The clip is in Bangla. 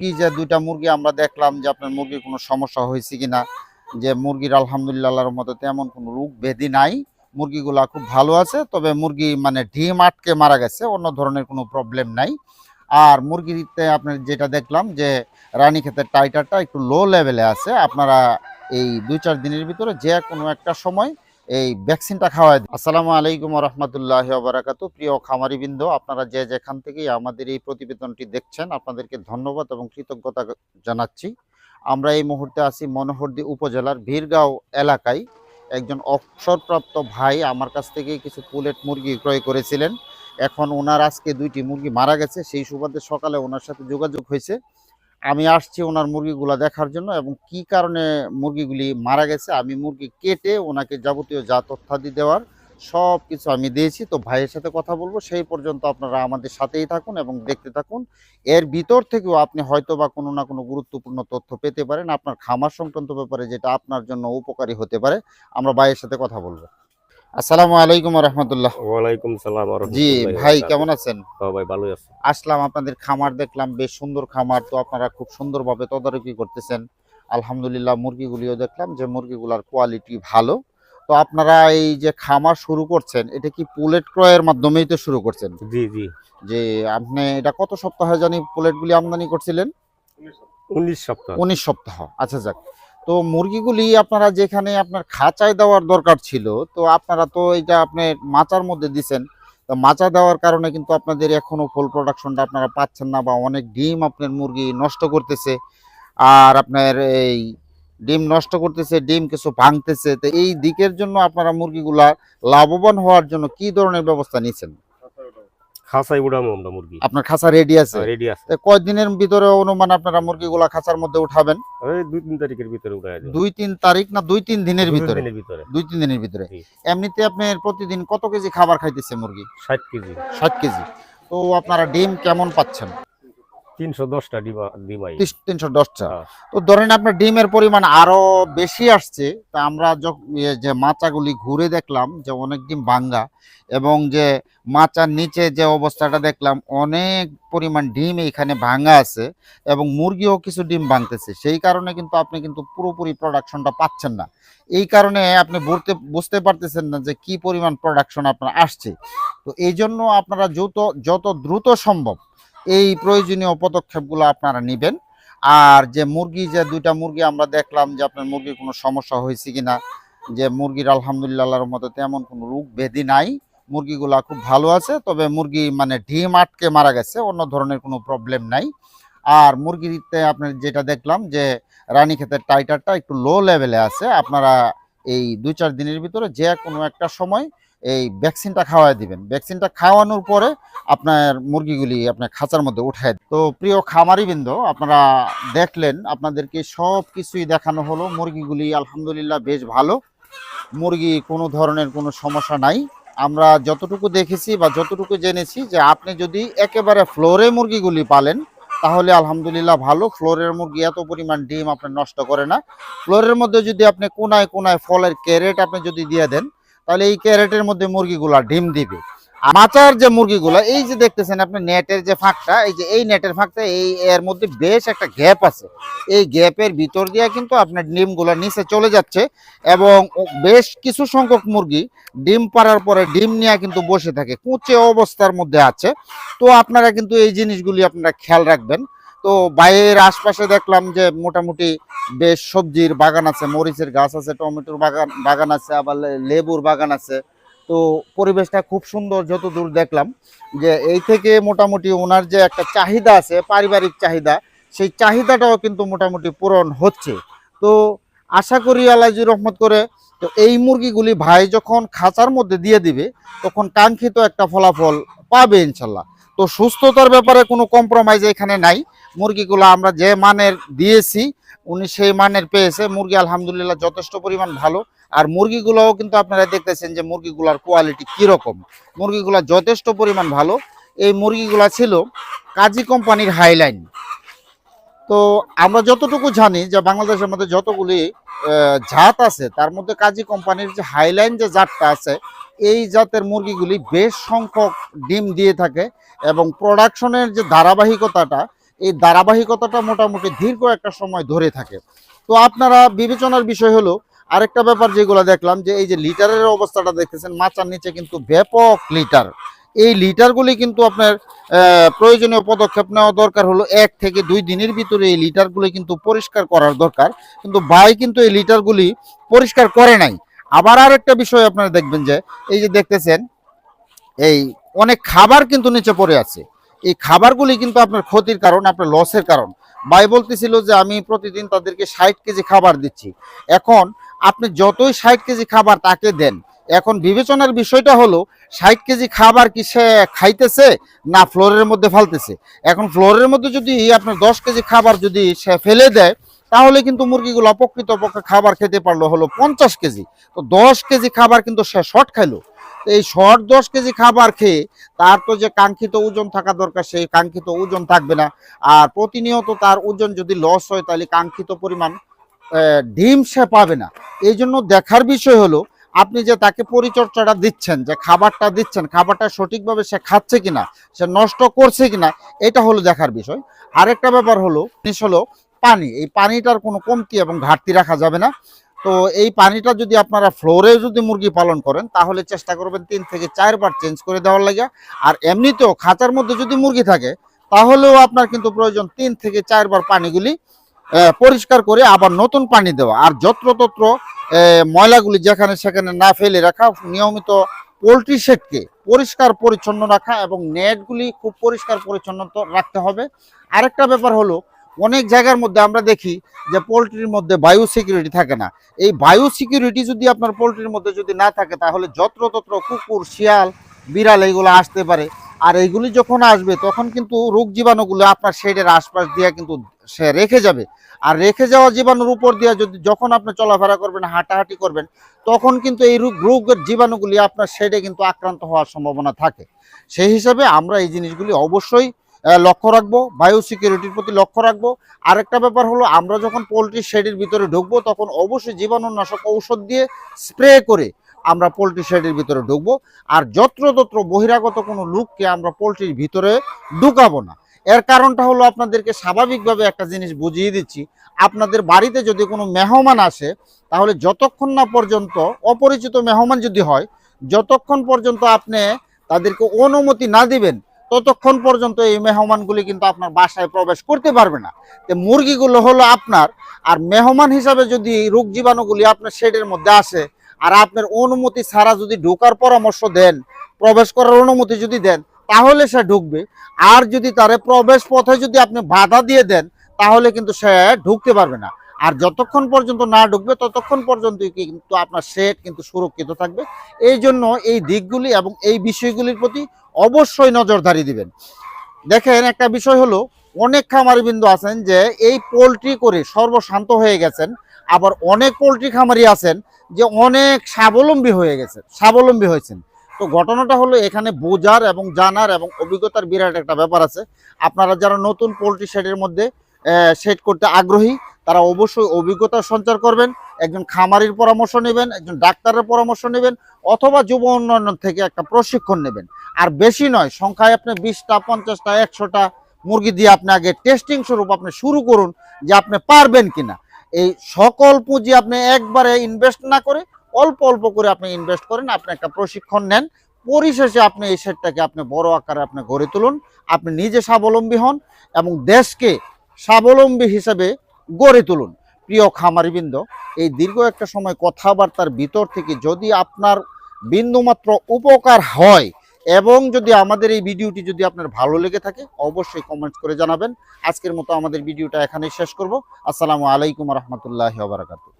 কি যে দুইটা মুরগি আমরা দেখলাম যে আপনার মুরগির কোনো সমস্যা হয়েছে কিনা, যে মুরগির আলহামদুলিল্লাহ আল্লাহর মতো তেমন কোনো রোগ ব্যাধি নাই, মুরগিগুলা খুব ভালো আছে, তবে মুরগি মানে ডিম আটকে মারা গেছে, অন্য ধরনের কোনো প্রবলেম নাই। আর মুরগিতে আপনার যেটা দেখলাম যে রানী ক্ষেতের টাইটারটা একটু লো লেভেলে আছে, আপনারা এই দুই চার দিনের ভিতরে যে কোনো একটা সময় এই ভ্যাকসিনটা খাওয়াই দিন। আসসালামু আলাইকুম রহমতুল্লাহ বারাকাতু প্রিয় খামারিবৃন্দ, আপনারা যে যেখান থেকেই আমাদের এই প্রতিবেদনটি দেখছেন, আপনাদেরকে ধন্যবাদ এবং কৃতজ্ঞতা জানাচ্ছি। আমরা এই মুহূর্তে আছি মনোহরদী উপজেলার ভীরগাঁও এলাকায়। একজন অবসরপ্রাপ্ত ভাই আমার কাছ থেকে কিছু পুলেট মুরগি ক্রয় করেছিলেন। এখন ওনার আজকে দুইটি মুরগি মারা গেছে। সেই সুবাদে সকালে ওনার সাথে যোগাযোগ হয়েছে। আমি আসছি ওনার মুরগিগুলো দেখার জন্য এবং কি কারণে মুরগিগুলি মারা গেছে, আমি মুরগি কেটে ওনাকে যাবতীয় যা তথ্যাদি দেওয়ার সব কিছু আমি দিয়েছি। তো ভাইয়ের সাথে কথা বলব, সেই পর্যন্ত আপনারা আমাদের সাথেই থাকুন এবং দেখতে থাকুন। এর ভিতর থেকেও আপনি হয়তো বা কোনো না কোনো গুরুত্বপূর্ণ তথ্য পেতে পারেন। আপনার খামার সংক্রান্ত ব্যাপারে যেটা আপনার জন্য উপকারী হতে পারে, আমরা ভাইয়ের সাথে কথা বলব। আসসালামু আলাইকুম রহমতুল্লাহ ওয়ালাইকুম সালাম জি ভাই কেমন আছেন। হ্যাঁ ভাই ভালোই আছি। আসলাম আপনাদের খামার দেখলাম বেশ সুন্দর খামার তো আপনারা খুব সুন্দরভাবে তদারকি করতেছেন। আলহামদুলিল্লাহ মুরগিগুলিও দেখলাম যে মুরগিগুলার কোয়ালিটি ভালো। তো আপনারা এই যে খামার শুরু করছেন এটা কি পুলেট ক্রয়ের মাধ্যমেই তো শুরু করছেন? জি জি। যে আপনি এটা কত সপ্তাহে জানি পুলেটগুলি আমদানি করছিলেন? 19 সপ্তাহ। উনিশ সপ্তাহ। আচ্ছা যাক। তো মুরগিগুলি আপনারা যেখানে আপনার খাঁচায় দেওয়ার দরকার ছিল, তো আপনারা তো এটা আপনি মাচার মধ্যে দিছেন। তো মাচা দেওয়ার কারণে কিন্তু আপনাদের এখনও ফুল প্রোডাকশনটা আপনারা পাচ্ছেন না বা অনেক ডিম আপনার মুরগি নষ্ট করতেছে। আর আপনার এই ডিম নষ্ট করতেছে, ডিম কিছু ভাঙতেছে। তো এই দিকের জন্য আপনারা মুরগিগুলা লাভবান হওয়ার জন্য কি ধরনের ব্যবস্থা নিয়েছেন খাসাই উড়ামু আমরা মুরগি। আপনার খাঁচা রেডি আছে? রেডি আছে। কয়দিনের ভিতরে অনুমান আপনারা মুরগিগুলা খাঁচার মধ্যে উঠাবেন? দুই তিন তারিখের ভিতরে উড়াই দুই তিন তারিখ না দুই তিন দিনের ভিতরে? ভিতরে। দুই তিন দিনের ভিতরে। এমনিতে আপনার প্রতিদিন কত কেজি খাবার খাইতেছে মুরগি? 60 কেজি। ষাট কেজি। তো আপনারা ডিম কেমন পাচ্ছেন? 310টা ডিমা ডিমাই। তিনশো দশটা। হ্যাঁ। তো ধরেন আপনার ডিমের পরিমাণ আরও বেশি আসছে তা আমরা ইয়ে যে মাচাগুলি ঘুরে দেখলাম যে অনেক ডিম ভাঙ্গা এবং যে মাচার নিচে যে অবস্থাটা দেখলাম অনেক পরিমাণ ডিম এইখানে ভাঙ্গা আছে এবং মুরগিও কিছু ডিম ভাঙতেছে। সেই কারণে কিন্তু আপনি কিন্তু পুরোপুরি প্রোডাকশনটা পাচ্ছেন না। এই কারণে আপনি বুঝতে বুঝতে পারতেছেন না যে কি পরিমাণ প্রোডাকশন আপনার আসছে। তো এই জন্য আপনারা যত যত দ্রুত সম্ভব এই প্রয়োজনীয় পদক্ষেপগুলো আপনারা নেবেন। আর যে মুরগি, যে দুইটা মুরগি আমরা দেখলাম যে আপনার মুরগির কোনো সমস্যা হয়েছে কিনা, যে মুরগির আলহামদুলিল্লাহ মতো তেমন কোনো রোগ ব্যাধি নাই, মুরগিগুলা খুব ভালো আছে, তবে মুরগি মানে ডিম আটকে মারা গেছে, অন্য ধরনের কোনো প্রবলেম নাই। আর মুরগিতে আপনার যেটা দেখলাম যে রানী ক্ষেতের টাইটারটা একটু লো লেভেলে আছে, আপনারা এই দুই চার দিনের ভিতরে যে কোনো একটা সময় এই ভ্যাকসিনটা খাওয়াই দিবেন। ভ্যাকসিনটা খাওয়ানোর পরে আপনার মুরগিগুলি আপনার খাঁচার মধ্যে উঠায় তো প্রিয় খামারিবৃন্দ, আপনারা দেখলেন, আপনাদেরকে সব কিছুই দেখানো হলো। মুরগিগুলি আলহামদুলিল্লাহ বেশ ভালো। মুরগি কোনো ধরনের কোনো সমস্যা নাই। আমরা যতটুকু দেখেছি বা যতটুকু জেনেছি যে আপনি যদি একেবারে ফ্লোরে মুরগিগুলি পালেন, তাহলে আলহামদুলিল্লাহ ভালো। ফ্লোরের মুরগি এত পরিমাণ ডিম আপনার নষ্ট করে না। ফ্লোরের মধ্যে যদি আপনি কোনায় কোনায় ফলের ক্যারেট আপনি যদি দিয়ে দেন তাহলে এই ক্যারেটের মধ্যে মুরগিগুলা ডিম দিবে। মাচার যে মুরগিগুলা, এই যে দেখতেছেন আপনি নেটের যে ফাঁকটা, এই যে এই নেটের ফাঁকটা, এই এর মধ্যে বেশ একটা গ্যাপ আছে। এই গ্যাপের ভিতর দিয়ে কিন্তু আপনার ডিমগুলো নিচে চলে যাচ্ছে এবং বেশ কিছু সংখ্যক মুরগি ডিম পাড়ার পরে ডিম নিয়ে কিন্তু বসে থাকে, কুচে অবস্থার মধ্যে আছে। তো আপনারা কিন্তু এই জিনিসগুলি আপনারা খেয়াল রাখবেন। তো বাইরের আশপাশে দেখলাম যে মোটামুটি বেশ সবজির বাগান আছে, মরিচের গাছ আছে, টমেটোর বাগান বাগান আছে, আবার লেবুর বাগান আছে। তো পরিবেশটা খুব সুন্দর যতদূর দেখলাম যে এই থেকে মোটামুটি ওনার যে একটা চাহিদা আছে, পারিবারিক চাহিদা, সেই চাহিদাটাও কিন্তু মোটামুটি পূরণ হচ্ছে। তো আশা করি আল্লাহজি রহমত করে, তো এই মুরগিগুলি ভাই যখন খাঁচার মধ্যে দিয়ে দিবে, তখন কাঙ্ক্ষিত একটা ফলাফল পাবে ইনশাল্লাহ। তো সুস্থতার ব্যাপারে কোনো কম্প্রোমাইজ এখানে নাই। মুরগিগুলো আমরা যে মানের দিয়েছি, উনি সেই মানের পেয়েছে। মুরগি আলহামদুলিল্লাহ যথেষ্ট পরিমাণ ভালো। আর মুরগিগুলোও কিন্তু আপনারা দেখতেছেন যে মুরগিগুলার কোয়ালিটি কীরকম। মুরগিগুলা যথেষ্ট পরিমাণ ভালো। এই মুরগিগুলা ছিল কাজী কোম্পানির হাইলাইন তো আমরা যতটুকু জানি যে বাংলাদেশের মধ্যে যতগুলি জাত আছে, তার মধ্যে কাজী কোম্পানির যে হাইলাইন যে জাতটা আছে, এই জাতের মুরগিগুলি বেশ সংখ্যক ডিম দিয়ে থাকে এবং প্রোডাকশনের যে ধারাবাহিকতাটা এই ধারাবাহিকতাটা মোটামুটি দীর্ঘ একটা সময় ধরে থাকে। তো আপনারা বিবেচনার বিষয় হলো, আরেকটা ব্যাপার যেগুলো দেখলাম যে এই যে লিটারের অবস্থাটা দেখতেছেন, মাচার নিচে কিন্তু ব্যাপক লিটার। এই লিটারগুলি কিন্তু আপনার প্রয়োজনীয় পদক্ষেপ নেওয়া দরকার হলো এক থেকে দুই দিনের ভিতরে এই লিটারগুলি কিন্তু পরিষ্কার করার দরকার। কিন্তু ভাই কিন্তু এই লিটারগুলি পরিষ্কার করে নাই। আবার আরেকটা বিষয় আপনারা দেখবেন যে, এই যে দেখতেছেন, এই অনেক খাবার কিন্তু নিচে পড়ে আছে। এই খাবারগুলি কিন্তু আপনার ক্ষতির কারণ, আপনার লসের কারণ। ভাই বলতেছিল যে আমি প্রতিদিন তাদেরকে ষাট কেজি খাবার দিচ্ছি। এখন আপনি যতই ষাট কেজি খাবার তাকে দেন, এখন বিবেচনার বিষয়টা হলো, ষাট কেজি খাবার কি সে খাইতেছে না ফ্লোরের মধ্যে ফালতেছে? এখন ফ্লোরের মধ্যে যদি আপনার দশ কেজি খাবার যদি সে ফেলে দেয়, তাহলে কিন্তু মুরগিগুলো প্রকৃতপক্ষে খাবার খেতে পারল হলো পঞ্চাশ কেজি। তো দশ কেজি খাবার কিন্তু সে শর্ট খাইলো। এই শর্ট দশ কেজি খাবার খেয়ে তার তো যে কাঙ্ক্ষিত ওজন থাকা দরকার, সেই কাঙ্ক্ষিত ওজন থাকবে না। আর প্রতিনিয়ত তার ওজন যদি লস হয়, তাহলে কাঙ্ক্ষিত পরিমাণ ডিম সে পাবে না। এই জন্য দেখার বিষয় হলো, আপনি যে তাকে পরিচর্যাটা দিচ্ছেন, যে খাবারটা দিচ্ছেন, খাবারটা সঠিকভাবে সে খাচ্ছে কিনা, সে নষ্ট করছে কিনা, এটা হলো দেখার বিষয়। আরেকটা ব্যাপার হলো, জিনিস হলো পানি। এই পানিটার কোনো কমতি এবং ঘাটতি রাখা যাবে না। তো এই পানিটা যদি আপনারা ফ্লোরে যদি মুরগি পালন করেন, তাহলে চেষ্টা করবেন তিন থেকে চারবার চেঞ্জ করে দেওয়ার লাগে আর এমনিতেও খাঁচার মধ্যে যদি মুরগি থাকে, তাহলেও আপনার কিন্তু প্রয়োজন তিন থেকে চারবার পানিগুলি পরিষ্কার করে আবার নতুন পানি দেওয়া। আর যত্রতত্র ময়লাগুলি যেখানে সেখানে না ফেলে রাখা, নিয়মিত পোলট্রি শেডকে পরিষ্কার পরিচ্ছন্ন রাখা এবং নেটগুলি খুব পরিষ্কার পরিচ্ছন্ন রাখতে হবে। আরেকটা ব্যাপার হলো অনেক জায়গার মধ্যে আমরা দেখি যে পোলট্রির মধ্যে বায়ু সিকিউরিটি থাকে না। এই বায়ু সিকিউরিটি যদি আপনার পোলট্রির মধ্যে যদি না থাকে, তাহলে যত্রতত্র কুকুর, শিয়াল, বিড়াল এইগুলো আসতে পারে। আর এইগুলি যখন আসবে, তখন কিন্তু রোগ জীবাণুগুলো আপনার শেডের আশপাশ দিয়ে কিন্তু সে রেখে যাবে। আর রেখে যাওয়া জীবাণুর উপর দিয়ে যদি যখন আপনি চলাফেরা করবেন, হাঁটাহাঁটি করবেন, তখন কিন্তু এই রোগ রোগের জীবাণুগুলি আপনার শেডে কিন্তু আক্রান্ত হওয়ার সম্ভাবনা থাকে। সেই হিসাবে আমরা এই জিনিসগুলি অবশ্যই লক্ষ্য রাখব বায়ু সিকিউরিটির প্রতি লক্ষ্য রাখব। আরেকটা ব্যাপার হলো, আমরা যখন পোলট্রি শেডের ভিতরে ঢুকবো, তখন অবশ্যই জীবাণুনাশক ঔষধ দিয়ে স্প্রে করে আমরা পোলট্রি শেডের ভিতরে ঢুকবো। আর যত্রতত্র বহিরাগত কোনো লোককে আমরা পোলট্রির ভিতরে ঢুকাবো না। এর কারণটা হলো, আপনাদেরকে স্বাভাবিকভাবে একটা জিনিস বুঝিয়ে দিচ্ছি। আপনাদের বাড়িতে যদি কোনো মেহমান আসে, তাহলে যতক্ষণ না পর্যন্ত, অপরিচিত মেহমান যদি হয়, যতক্ষণ পর্যন্ত আপনি তাদেরকে অনুমতি না দিবেন ততক্ষণ পর্যন্ত এই মেহমানগুলি কিন্তু আপনার বাসায় প্রবেশ করতে পারবে না। তো মুরগিগুলো হলো আপনার, আর মেহমান হিসাবে যদি রোগ জীবাণুগুলি আপনার শেডের মধ্যে আসে, আর আপনার অনুমতি ছাড়া যদি ঢোকার পরামর্শ দেন, প্রবেশ করার অনুমতি যদি দেন, তাহলে সে ঢুকবে। আর যদি তারে প্রবেশ পথে যদি আপনি বাধা দিয়ে দেন, তাহলে কিন্তু সে ঢুকতে পারবে না। আর যতক্ষণ পর্যন্ত না ঢুকবে, ততক্ষণ পর্যন্ত কিন্তু আপনার সেট কিন্তু সুরক্ষিত থাকবে। এই জন্য এই দিকগুলি এবং এই বিষয়গুলির প্রতি অবশ্যই নজরদারি দিবেন। দেখেন একটা বিষয় হলো, অনেক খামারি বিন্দু আছেন যে এই পোলট্রি করে সর্বশান্ত হয়ে গেছেন, আবার অনেক পোলট্রি খামারি আছেন যে অনেক স্বাবলম্বী হয়ে গেছে স্বাবলম্বী হয়েছেন। তো ঘটনাটা হলো এখানে বোঝার এবং জানার এবং অভিজ্ঞতার বিরাট একটা ব্যাপার আছে। আপনারা যারা নতুন পোলট্রি শেডের মধ্যে সেট করতে আগ্রহী, তারা অবশ্যই অভিজ্ঞতা সঞ্চার করবেন, একজন খামারির পরামর্শ নেবেন, একজন ডাক্তারের পরামর্শ নেবেন, অথবা যুব উন্নয়ন থেকে একটা প্রশিক্ষণ নেবেন। আর বেশি নয়, সংখ্যায় আপনি বিশটা, পঞ্চাশটা, একশোটা মুরগি দিয়ে আপনি আগে টেস্টিং স্বরূপ আপনি শুরু করুন যে আপনি পারবেন কিনা। এই সকল পুঁজি আপনি একবারে ইনভেস্ট না করে অল্প অল্প করে আপনি ইনভেস্ট করেন, আপনি একটা প্রশিক্ষণ নেন। পরিশেষে আপনি এই সেটটাকে আপনি বড় আকারে আপনি গড়ে তুলুন, আপনি নিজে স্বাবলম্বী হন এবং দেশকে স্বাবলম্বী হিসেবে গড়ে তুলুন। প্রিয় খামারিবৃন্দ, এই দীর্ঘ একটা সময় কথাবার্তার ভিতর থেকে যদি আপনার বিন্দুমাত্র উপকার হয় এবং যদি আমাদের এই ভিডিওটি যদি আপনার ভালো লেগে থাকে, অবশ্যই কমেন্ট করে জানাবেন। আজকের মতো আমাদের ভিডিওটা এখানেই শেষ করব। আসসালামু আলাইকুম রহমতুল্লাহ বারাকাতু